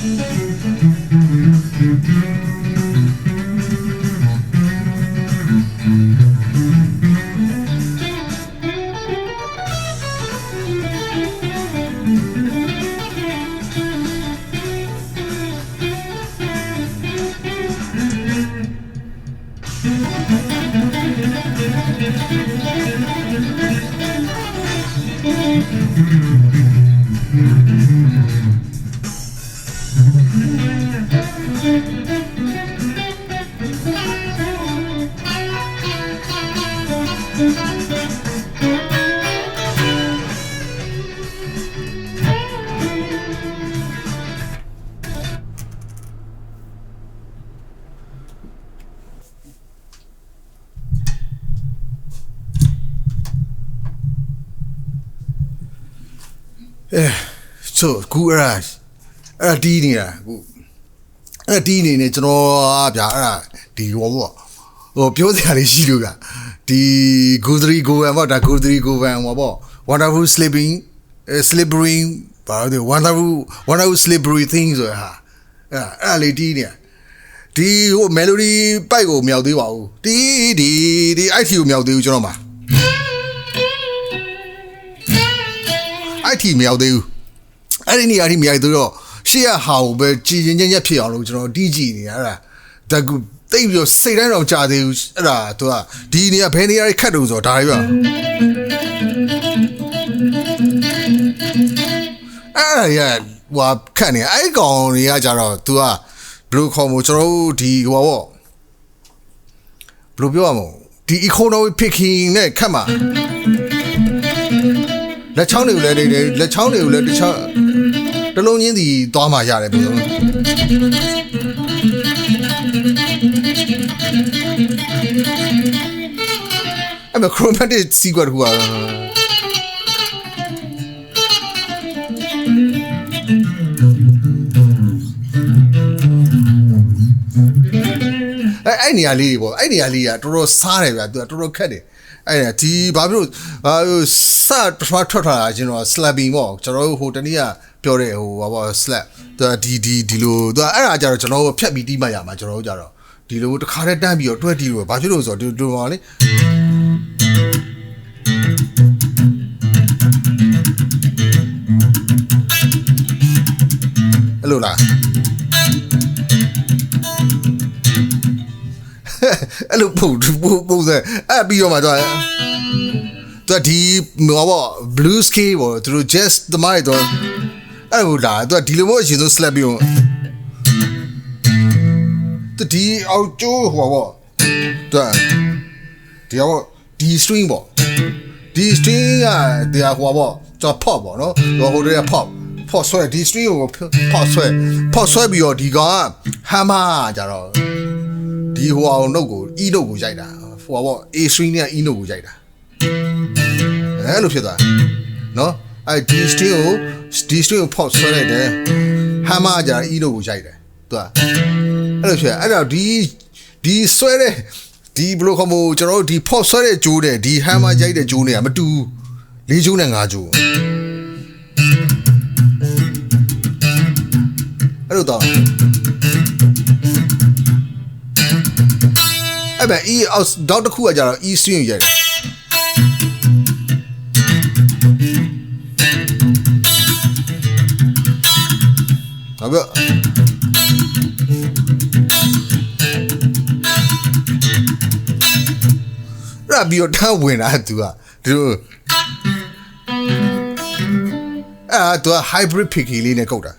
thank you အဲဆိုကူအဲ့ဒါအဲ့ဒါတီးနေတာကူအဲ့ဒါတီးနေနေကျွန်တော်ဗျာအဲ့ဒါဒီဟောပေါ့ဟိုပြောစရာလေးရှိလို့ကဒီဂိုသရီဂိုဗန်ပေါ့ဒါဂိုသရီဂိုဗန်ဟောပေါ့ wonderful sleeping uh, slippery ဘာလို့လဲ wonderful wonderful slippery thing ဆိုတာဟာအဲ့ဒါအဲ့ဒါလေးတီးနေတာဒီဟို melody ပိုက်ကိုမရောက်သေးပါဘူးတီးဒီဒီ IT ကိုမရောက်သေးဘူးကျွန်တော်မှာ IT မရောက်သေးဘူးအဲ့ဒီနေရာထိမရောက်သေးတော့ရှေ့ရဟာကိုပဲကြည်ရင်ချင်းရက်ဖြစ်အောင်လို့ကျွန်တော်တီးကြည့်နေရတာဒါကူတိတ်ပြီးတော့စိတ်တိုင်းတော့ကြာသေးဘူးအဲ့ဒါသူကဒီနေရာဘယ်နေရာတွေခတ်တုံဆိုတော့ဒါတွေပါအဲ့ဒါရဟွာခတ်နေအဲ့ကောင်တွေကကြတော့ तू ကဘယ်လိုခေါ်မို့ကျွန်တော်တို့ဒီဟိုပါပေါ့ဘယ်လိုပြောရမလဲဒီ economy picking နဲ့ခတ်မှာ လက်ချောင်းတွေကိုလည်းနေတယ်လက်ချောင်းတွေကိုလည်းတစ်ခြားတစ်လုံးချင်းစီသွားမှရတယ်ဘယ်လိုအဲ့မ chromatic secret ကွာအဲ့အဲ့နေရာလေးပေါ့အဲ့နေရာလေးကတော်တော်စားတယ်ဗျာသူကတော်တော်ခက်တယ်အဲ့ဒါဒီဘာဖြစ်လို့ဘာလို့ စပထမထွက်ထားတာကျွန်တော် slapping ပေါ့ကျွန်တော်တို့ဟိုတနည်းကပြောတဲ့ဟိုဘာပေါ့ slap သူကဒီဒီဒီလိုသူကအဲ့ဒါကြတော့ကျွန်တော်တို့ဖြတ်ပြီးတီးမှရမှာကျွန်တော်တို့ကြတော့ဒီလိုတစ်ခါတည်းတန်းပြီးတော့တွဲတီးလို့ဘာဖြစ်လို့ဆိုတော့ဒီလိုပါလေအဲ့လိုလားအဲ့လိုပုံပုံပုံစံအဲ့ပြီးတော့မှတော့ သူကဒီဟောပေါ့ blue scale ပေါ့သူတို့ jazz သမိုင်းတော့အဲ့ဟိုလာသူကဒီလိုမျိုးအရင်ဆုံး slap ပြီးတော့သူဒီအောက်ကျိုးဟောပေါ့သူကဒီဟောပေါ့ဒီ string ပေါ့ဒီ string ကဒီဟောပေါ့ကျွန်တော် pop ပေါ့နော်ဟိုဟိုတွေက pop pop ဆွဲဒီ string ကို pop ဆွဲ pop ဆွဲပြီးတော့ဒီကောင်က hammer ကြတော့ဒီဟိုအောင်နှုတ်ကို e နှုတ်ကိုရိုက်တာဟိုပေါ့ a string နဲ့ e နှုတ်ကိုရိုက်တာ အဲ့လိုဖြစ်သွားနော်အဲ့ဒီ string ကိုဒီ string ကို pop ဆွဲလိုက်တယ် hammer ကြာ e နှုတ်ကိုရိုက်တယ်သူကအဲ့လိုဖြစ်အဲ့တော့ဒီဒီဆွဲတဲ့ဒီဘလိုခမို့ကျွန်တော်တို့ဒီ pop ဆွဲတဲ့ကြိုးတဲ့ဒီ hammer ရိုက်တဲ့ကြိုးနဲ့ကမတူလေးကြိုးနဲ့ငါးကြိုးအဲ့လိုတော့အဲ့ပဲ e အောက်ဒေါက်တစ်ခုကကြတော့ e string ရိုက်တယ် ဟုတ်ကဲ့ရပြီးတော့ထားဝင်တာသူကဒီလိုအာသူက hybrid picky လေးနဲ့ကုတ်တာ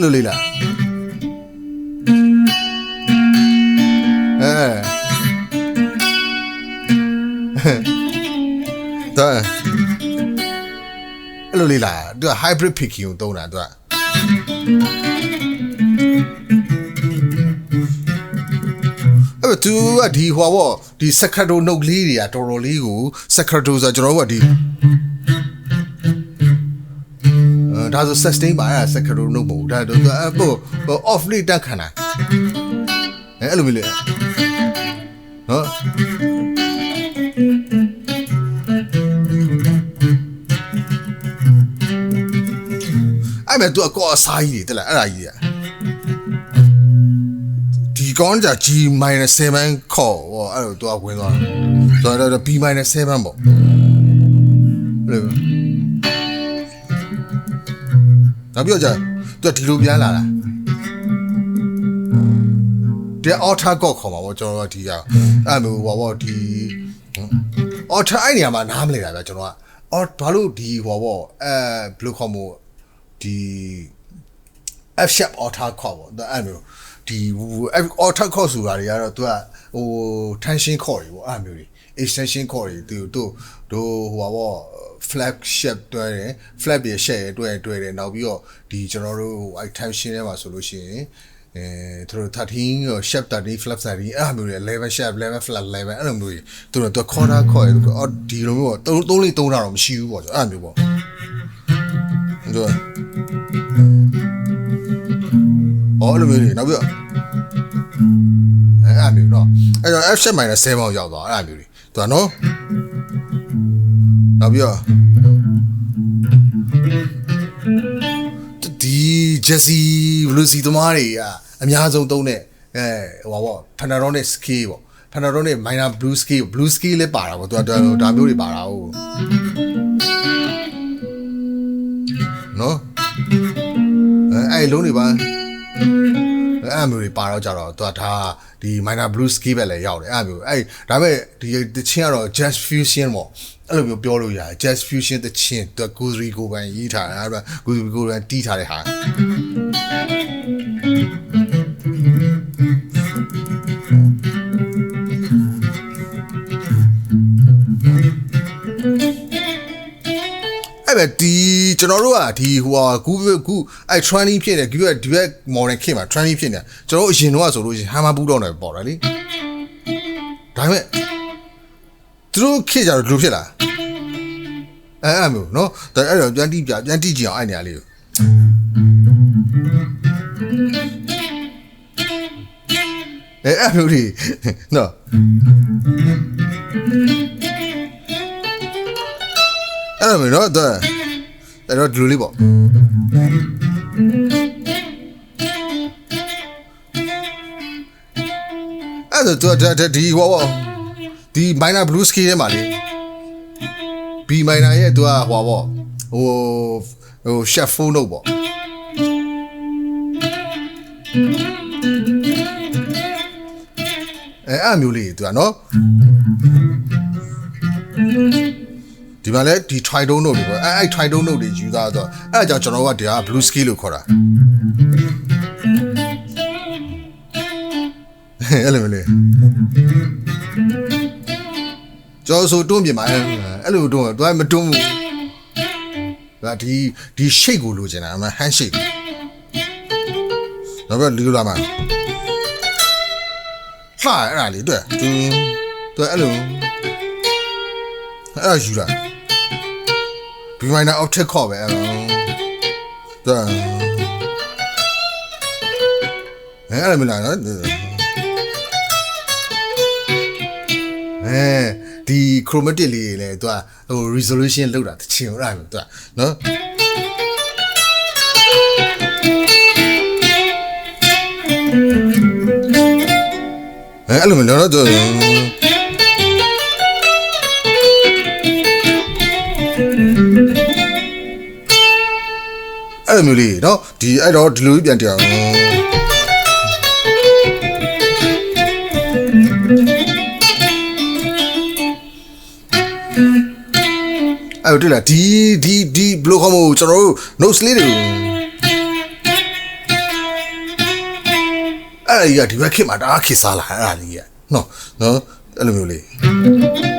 လို့လေးလားအဲဒါအဲ့လိုလေးလားသူက hybrid picking ကိုသုံးတာသူက အဲ့သူကဒီဟွာပေါ့ဒီ secretary note လေးတွေကတော်တော်လေးကို secretary ဆိုကျွန်တော်တို့ကဒီအဲဒါဆို sustain ပါအဲ့ secretary note မဟုတ်ဒါတော့ဟို off လေးတက်ခံတာအဲအဲ့လိုမျိုးလေနော် မဲ့ तू အကောအစားကြီးတွေတက်လာအဲ့ဒါကြီးอ่ะဒီကောင်းကြ G-7 ခေါ်ဟောအဲ့လို तू ဝင်သွားတယ်ဆိုတော့ B-7 ပေါ့အဲ့လိုနောက်ပြောကြ तू ဒီလိုပြန်လာတာဒီ alter god ခေါ်မှာပေါ့ကျွန်တော်တို့ဒီကအဲ့လိုဟောပေါ့ဒီ alter အဲ့နေရာမှာနားမလဲတာဗျကျွန်တော်ကအော်ဘာလို့ဒီဟောပေါ့အဲဘယ်လိုခေါ်မို့ ဒီ F sharp alter chord ပေါ့ဒါအဲ့မျိုးဒီ F alter chord ဆိုတာတွေကတော့သူကဟို tension chord တွေပေါ့အဲ့မျိုးတွေ extension chord တွေသူတို့တို့ဟိုပါပေါ့ flag shape တွဲတယ် flag ပြ shape တွဲတွဲတယ်နောက်ပြီးတော့ဒီကျွန်တော်တို့အဲ့ tension ထဲမှာဆိုလို့ရှိရင်အဲသူတို့13ရော shape 13 flap 13အဲ့လိုမျိုးတွေ11 shape 11 flap 11အဲ့လိုမျိုးတွေသူတို့တော့ corner ခေါ်တယ်အော်ဒီလိုမျိုးပေါ့သုံးလေးသုံးတာတော့မရှိဘူးပေါ့အဲ့လိုမျိုးပေါ့ တို့။အော်အဲ့လိုမျိုးတွေနောက်ပြီးတော့အဲအဲ့မျိုးနော်။အဲ့တော့ F7 7အောင်ရောက်သွားအဲ့လိုမျိုးတွေ။သူကနော်။နောက်ပြီးတော့ဒီ Jesse Lucy သမားတွေကအများဆုံးသုံးတဲ့အဲဟိုပါပေါ့ Panasonic scale ပေါ့ Panasonic minor blue scale blue scale လည်းပါတာပေါ့သူကဒါမျိုးတွေပါတာဟုတ် နော်အဲအဲ့လုံးတွေပါအဲ့မျိုးတွေပါတော့ကြတော့သူကဒါဒီ minor blue ski ပဲလည်းရောက်တယ်အဲ့မျိုးအဲ့ဒါပေမဲ့ဒီတချင်းကတော့ jazz fusion ပေါ့အဲ့လိုမျိုးပြောလို့ရတယ် jazz fusion တချင်းသူက Guzri ကိုပန်ရေးထားတာအဲ့ဒါ Guzri ကိုပန်တီးထားတဲ့ဟာ ပဲဒီကျွန်တော်တို့ကဒီဟိုဟာကူကူအဲ့ training ဖြစ်နေဒီဘက်ဒီဘက် modern ခေတ်မှာ training ဖြစ်နေကျွန်တော်တို့အရင်တော့ဆိုလို့ရှိရင်ဟာမပူတော့တယ်ပေါ့တယ်လေဒါပေမဲ့သူတို့ခေတ်ကြတော့ဒီလိုဖြစ်လာအဲ့အဲ့မျိုးနော်ဒါအဲ့တော့ပြန်တိပြပြန်တိကြည့်အောင်အဲ့နေရာလေးကိုအဲ့အဲ့မျိုးတွေနော် အဲ့လိုမျိုးနော်ဒါအဲ့တော့ဒီလိုလေးပေါ့အဲ့တော့ဒါဒါဒီဟောဟောဒီ minor blue scale ထဲမှာလေ B minor ရဲ့သူကဟောပေါ့ဟိုဟို shuffle note ပေါ့အဲအဲ့မျိုးလေးသူကနော် ဒီမှာလဲဒီ tritone note တွေပေါ့အဲအဲ tritone note တွေယူသားတော့အဲအကြောင်းကျွန်တော်ကတရား blue scale လို့ခေါ်တာအဲ့လိုမျိုးလေကျော်ဆိုတွန်းပြင်ပါအဲ့လိုတွန်းတော့မတွန်းဘူးဒါဒီဒီ shape ကိုလိုချင်တာအမှ hand shape တော့ဘယ်လူလာမှာဟာအဲ့ဒါလေးတွေ့သူသူအဲ့လိုအဲ့ဒါယူလာ B minor octave chord ပဲအဲ့လိုဒါအဲ့လိုမလားနော်အဲဒီ chromatic လေးလေသူကဟို resolution လောက်တာတချင်အဲ့ဒါမျိုးသူကနော်အဲအဲ့လိုမျိုးနော် အဲ့လိုမျိုးလေးเนาะဒီအဲ့တော့ဒီလိုပြန်တရားအဲ့တော့တွေ့လားဒီဒီဒီဘယ်လိုခေါ်မလို့ကျွန်တော်တို့ notes လေးတွေအဲ့ဒီကဒီဘက်ခေတ်မှာတအားခေတ်စားလာအဲ့ဒါလေးကနော်နော်အဲ့လိုမျိုးလေး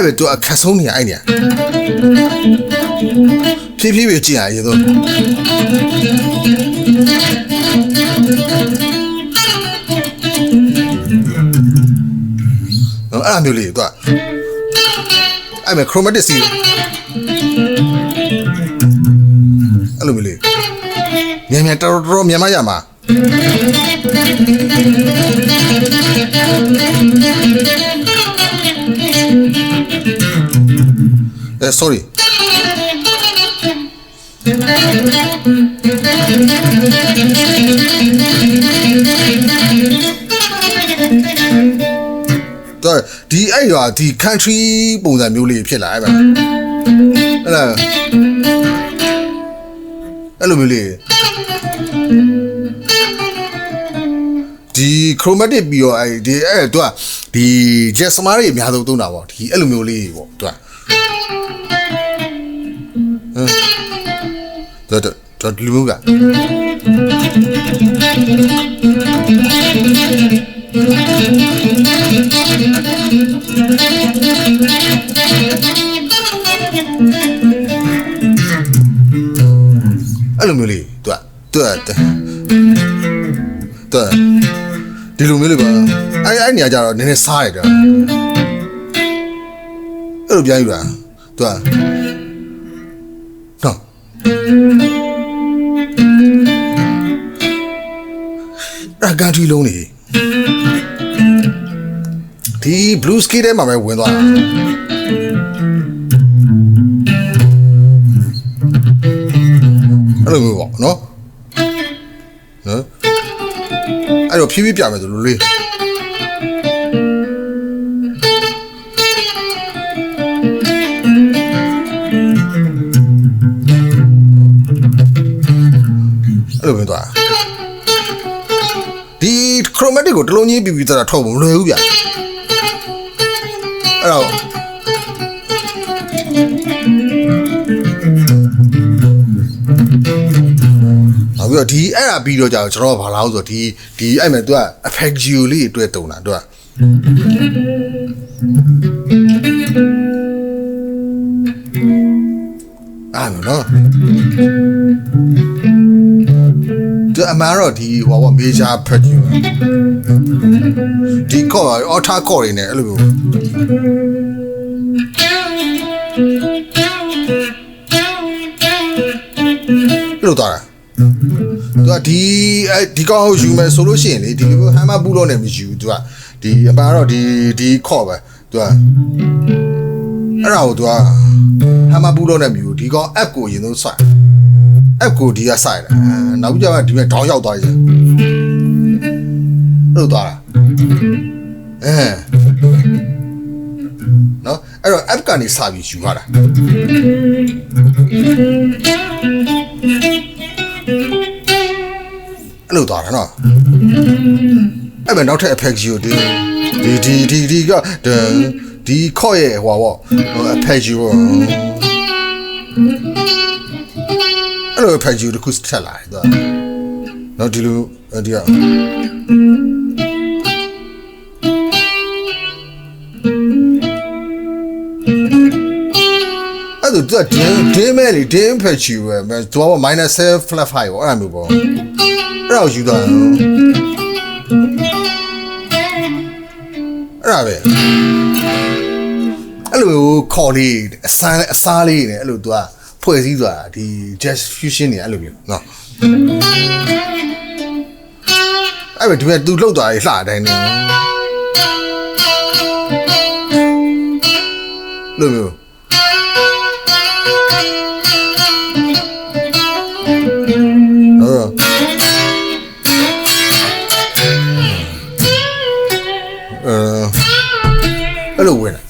အဲ့ပဲသူအခက်ဆုံးနေရအဲ့နေရဖြည်းဖြည်းပဲကြည့်ရရေတော့နော်အဲ့လိုမျိုးလေးသူကအဲ့မဲ့ chromatic စီအဲ့လိုမျိုးလေးမြန်မြန်တော်တော်မြန်မရမှာ sorry တော့ဒီအဲ့ရွာဒီ country ပုံစံမျိုးလေးဖြစ်လာအဲ့မှာအဲ့ဒါအဲ့လိုမျိုးလေးဒီ chromatic ပြီးတော့အဲ့ဒီအဲ့သူကဒီ jet စမားတွေအများဆုံးသုံးတာပေါ့ဒီအဲ့လိုမျိုးလေးပေါ့သူက တော့တော့ဒီလိုမျိုးကအဲ့လိုမျိုးလေးသူကသူကသူကဒီလိုမျိုးလေးပါအဲ့အဲ့နေရာကျတော့နည်းနည်းစားရတယ်အဲ့လိုပြန်ယူတာသူကနော် အကန်ထီလုံးနေဒီ blue ski ထဲမှာပဲဝင်သွားတာအဲ့လိုမျိုးပေါ့နော်နော်အဲ့တော့ဖြည်းဖြည်းပြမယ်ဆိုလို့လေး အဲ့လိုမျိုးသွားဒီ chromatic ကိုတစ်လုံးချင်းပြီးပြီးတော့ထုတ်ဖို့မလွယ်ဘူးဗျအဲ့တော့နောက်ပြီးတော့ဒီအဲ့ဒါပြီးတော့ကြာကျွန်တော်ကဘာလားဆိုတော့ဒီဒီအဲ့မဲ့သူက affectio လေးအတွက်တုံတာသူကအားမနော် သူအမှန်တော့ဒီဟိုဘော major producer ဒီ core alter core တွေနဲ့အဲ့လိုမျိုးအဲ့လိုသွားတာသူကဒီအဲဒီကောင်ကိုယူမယ်ဆိုလို့ရှိရင်လေဒီလိုဟမ်မဘူးလို့နဲ့မယူသူကဒီအမှန်တော့ဒီဒီ core ပဲသူကအဲ့ဒါကိုသူကဟမ်မဘူးလို့နဲ့မယူဒီကောင် app ကိုရင်ဆုံးစို က် app ကိုဒီကစိုက်တယ်အဲနောက်ပြီးကျမှဒီမဲ့ဒေါင်းရောက်သွားရင်အဲ့လိုသွားတာအဲနော်အဲ့တော့ app ကနေစပြီးယူရတာအဲ့လိုသွားတာနော်အဲ့မဲ့နောက်ထပ် effect ယူဒီဒီဒီဒီဒီကဒီဒီခေါ်ရဲ့ဟိုပါ effect ယူ အဲ့လို effect ယူတခုထက်လာတယ်သူကနော်ဒီလိုဒီကအဲ့ဒါသူကဒင်းဒင်းမဲ့လေဒင်းဖက်ချီပဲသူက -7 flat 5ပေါ့အဲ့လိုမျိုးပေါ့အဲ့ဒါကိုယူသွားတယ်အဲ့ဒါပဲအဲ့လိုခေါ်လေးအစမ်းအစားလေးနဲ့အဲ့လိုသူက ဖွဲ့စည်းသွားတာဒီ jazz fusion တွေအဲ့လိုမျိုးနော်အဲ့ပဲဒီမဲ့သူလှုပ်သွားရေးလှအတိုင်းနေလို့မျိုးဟုတ်အဲအဲ့လိုဝင်တာနော်သူက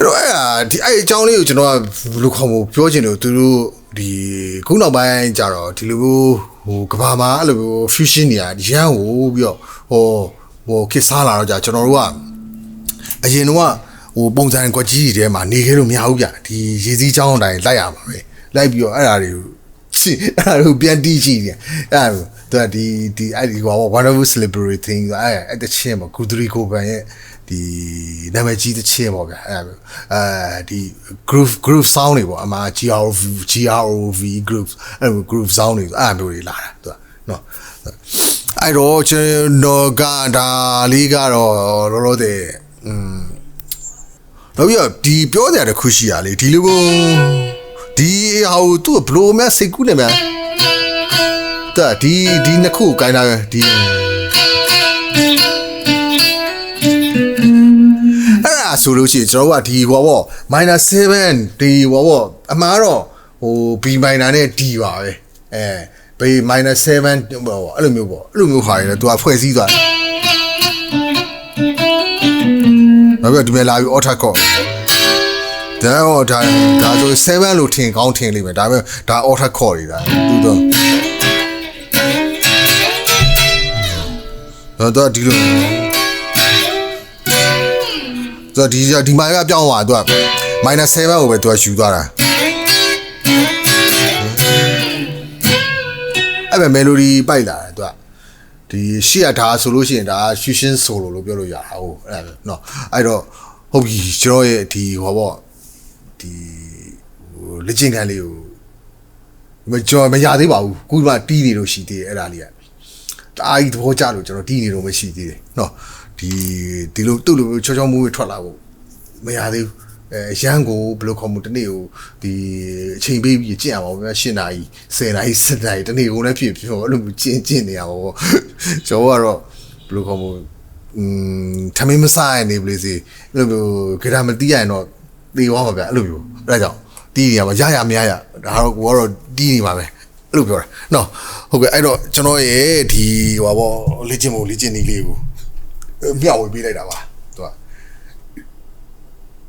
အဲ့တော့အဲ့ဒါဒီအဲ့အကြောင်းလေးကိုကျွန်တော်ကဘယ်လိုခေါ်မလို့ပြောချင်တယ်သူတို့ဒီခုနောက်ပိုင်းကြတော့ဒီလိုမျိုးဟိုကဘာမှာအဲ့လိုမျိုး fusion နေရရန်ဟိုပြီးတော့ဟိုဟိုခေတ်စားလာတော့ကြာကျွန်တော်တို့ကအရင်တော့ဟိုပုံစံကွက်ကြီးတွေထဲမှာနေခဲ့လို့မရဘူးဗျဒီရေစည်းချောင်းအတိုင်းလိုက်ရမှာပဲလိုက်ပြီးတော့အဲ့ဒါတွေကိုစီအဲ့ဒါကိုပြန်တီးကြည့်တယ်အဲ့ဒါသူကဒီဒီအဲ့ဒီဟို wonderful celebrity thing အဲ့အဲ့တချင်းပေါ့ဂူဒရီကိုပန်ရဲ့ ဒီနာမည်ကြီးတချင်းပေါ့ဗျာအဲ့ဒါအဲဒီ groove groove sound တွေပေါ့အမှ GROV GROV group အဲ့လို groove sound တွေအဲ့လိုမျိုးတွေလာတာသူကနော်အဲ့တော့ကျွန်တော်ကဒါလေးကတော့လောလောဆယ်อืมနောက်ပြီးတော့ဒီပြောကြတဲ့ခုရှိရလေဒီလိုကိုဒီဟာကိုသူ့ဘလိုမဲ့စိတ်ကူးနေမှာတာဒီဒီနှစ်ခုကိုင်းတာဒီ ဆိုလို့ရှိရင်ကျွန်တော်တို့ကဒီဟိုပေါ့ minor 7ဒီဟိုပေါ့အမှားတော့ဟို B minor နဲ့ D ပါပဲအဲ B minor 7ဟိုပေါ့အဲ့လိုမျိုးပေါ့အဲ့လိုမျိုးဟာတွေလည်းသူကဖွဲ့စည်းသွားတယ်နောက်ပြီးတော့ဒီမဲ့လာပြီး auto chord ဒါတော့ဒါဒါဆို7လို့ထင်ကောင်းထင်လိမ့်မယ်ဒါပေမဲ့ဒါ auto chord တွေဒါသူတော့တော့တော့ဒီလို ဆိုတော့ဒီဒီမိုင်ကပြောင်းသွားသူက minus 7ကိုပဲသူကယူသွားတာအဲ့ပဲ melody ပိုက်လာတယ်သူကဒီရှေ့ကဒါဆိုလို့ရှိရင်ဒါ fusion solo လို့ပြောလို့ရတာဟုတ်အဲ့ဒါပဲเนาะအဲ့တော့ဟုတ်ပြီကျွန်တော်ရဲ့ဒီဟောပေါ့ဒီဟိုလက်ကျင်ခံလေးကိုမကြော်မရသေးပါဘူးခုမှတီးနေလို့ရှိသေးတယ်အဲ့ဒါလေးက တအားကြီးသဘောကျလို့ကျွန်တော်တီးနေတော့မရှိသေးတယ်เนาะ ဒီဒီလိုသူ့လိုချောချောမူးမူးထွက်လာဖို့မရသေးဘူးအဲရန်ကိုဘယ်လိုခေါ်မှုတနေ့ကိုဒီအချိန်ပေးပြီးကျင့်ရပါဘူးဗျာ၈နာရီ10နာရီ7နာရီတနေ့ကိုလည်းဖြစ်ဖြစ်အဲ့လိုမျိုးကျင့်ကျင့်နေရပါဘောကျွန်တော်ကတော့ဘယ်လိုခေါ်မှုอืมထမင်းမစားရနေပလေးစီအဲ့လိုမျိုးကြတာမတီးရရင်တော့သေသွားမှာဗျာအဲ့လိုမျိုးအဲ့ဒါကြောင့်တီးနေရမှာရရမရရဒါတော့ကိုကတော့တီးနေပါပဲအဲ့လိုပြောတာနော်ဟုတ်ကဲ့အဲ့တော့ကျွန်တော်ရဲ့ဒီဟိုပါဘောလေ့ကျင့်မှုလေ့ကျင့်နည်းလေးကို မျှဝေပေးလိုက်တာပါသူက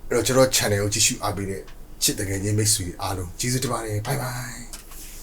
အဲ့တော့ကျွန်တော် channel ကိုကြည့်ရှုအားပေးတဲ့ချစ်တကယ်ချင်းမိတ်ဆွေအားလုံးကျေးဇူးတင်ပါတယ် bye bye